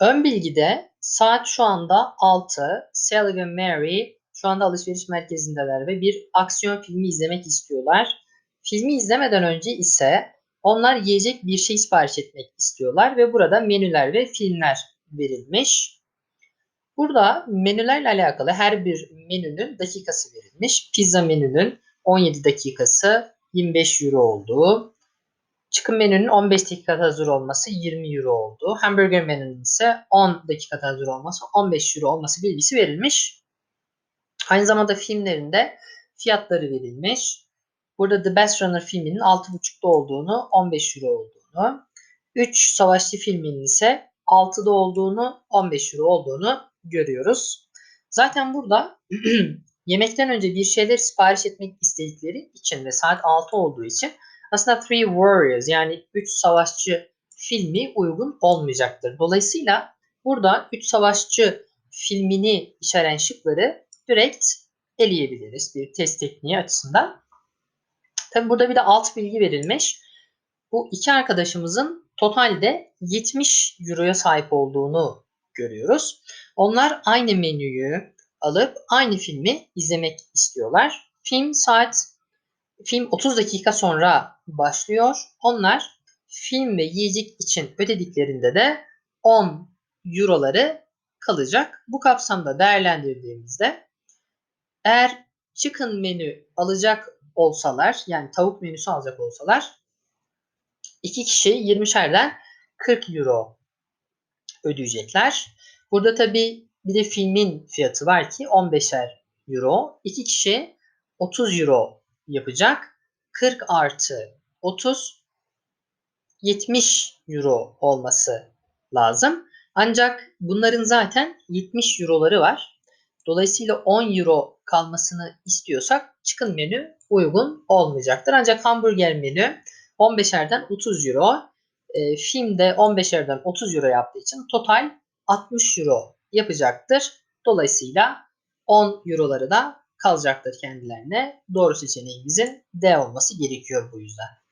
Ön bilgide saat şu anda 6. Sally ve Mary şu anda alışveriş merkezindeler ve bir aksiyon filmi izlemek istiyorlar. Filmi izlemeden önce ise onlar yiyecek bir şey sipariş etmek istiyorlar ve burada menüler ve filmler verilmiş. Burada menülerle alakalı her bir menünün dakikası verilmiş. Pizza menünün 17 dakikası 25 euro olduğu, Çıkın menünün 15 dakikada hazır olması 20 euro oldu. Hamburger menünün ise 10 dakikada hazır olması 15 euro olması bilgisi verilmiş. Aynı zamanda filmlerinde fiyatları verilmiş. Burada The Best Runner filminin 6.5'da olduğunu, 15 euro olduğunu, 3 Savaşçı filminin ise 6'da olduğunu, 15 euro olduğunu görüyoruz. Zaten burada yemekten önce bir şeyler sipariş etmek istedikleri için ve saat 6 olduğu için aslında Three Warriors yani 3 savaşçı filmi uygun olmayacaktır. Dolayısıyla burada 3 savaşçı filmini içeren şıkları direkt eleyebiliriz bir test tekniği açısından. Tabi burada bir de alt bilgi verilmiş. Bu iki arkadaşımızın totalde 70 euroya sahip olduğunu görüyoruz. Onlar aynı menüyü alıp aynı filmi izlemek istiyorlar. Film saat film 30 dakika sonra başlıyor. Onlar film ve yiyecek için ödediklerinde de 10 euroları kalacak. Bu kapsamda değerlendirdiğimizde eğer chicken menü alacak olsalar yani tavuk menüsü alacak olsalar iki kişi 20'şerden 40 euro ödeyecekler. Burada tabi bir de filmin fiyatı var ki 15'er euro. İki kişi 30 euro yapacak. 40 artı 30 70 euro olması lazım. Ancak bunların zaten 70 euroları var. Dolayısıyla 10 euro kalmasını istiyorsak çıkın menü uygun olmayacaktır. Ancak hamburger menü 15'erden 30 euro. E, filmde 15'erden 30 euro yaptığı için total 60 euro yapacaktır. Dolayısıyla 10 euroları da kalacaktır kendilerine. Doğru seçeneğimizin D olması gerekiyor bu yüzden.